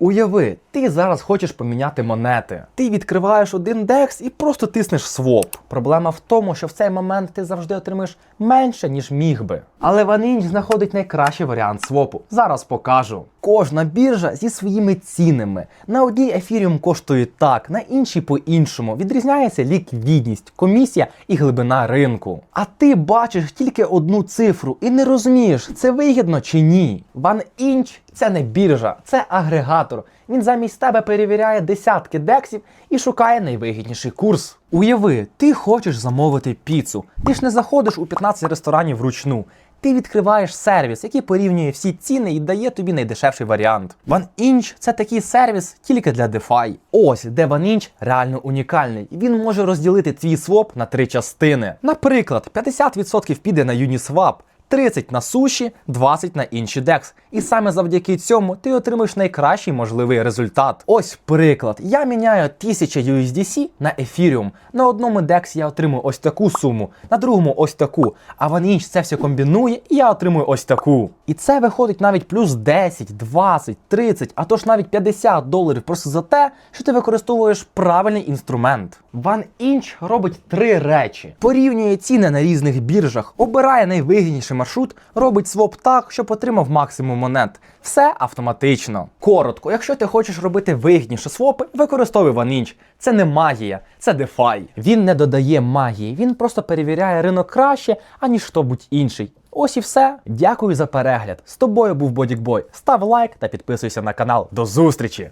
Уяви, ти зараз хочеш поміняти монети. Ти відкриваєш один декс і просто тиснеш своп. Проблема в тому, що в цей момент ти завжди отримаєш менше, ніж міг би. Але Ванінч знаходить найкращий варіант свопу. Зараз покажу. Кожна біржа зі своїми цінами. На одній ефіріум коштує так, на іншій по-іншому. Відрізняється ліквідність, комісія і глибина ринку. А ти бачиш тільки одну цифру і не розумієш, це вигідно чи ні. OneInch – це не біржа, це агрегатор. Він замість тебе перевіряє десятки дексів і шукає найвигідніший курс. Уяви, ти хочеш замовити піцу. Ти ж не заходиш у 15 ресторанів вручну. Ти відкриваєш сервіс, який порівнює всі ціни і дає тобі найдешевший варіант. OneInch – це такий сервіс тільки для DeFi. Ось де OneInch реально унікальний. Він може розділити твій своп на три частини. Наприклад, 50% піде на Uniswap, 30 на суші, 20 на інші декс. І саме завдяки цьому ти отримаєш найкращий можливий результат. Ось приклад. Я міняю 1000 USDC на ефіріум. На одному декс я отримую ось таку суму, на другому ось таку. А OneInch це все комбінує, і я отримую ось таку. І це виходить навіть плюс 10, 20, 30, а то ж навіть 50 доларів просто за те, що ти використовуєш правильний інструмент. OneInch робить три речі: порівнює ціни на різних біржах, обирає найвигідніший маршрут, робить своп так, щоб отримав максимум монет. Все автоматично. Коротко, якщо ти хочеш робити вигідніші свопи, використовуй OneInch. Це не магія, це DeFi. Він не додає магії, він просто перевіряє ринок краще, аніж хто будь інший. Ось і все. Дякую за перегляд. З тобою був Бодікбой. Став лайк та підписуйся на канал. До зустрічі!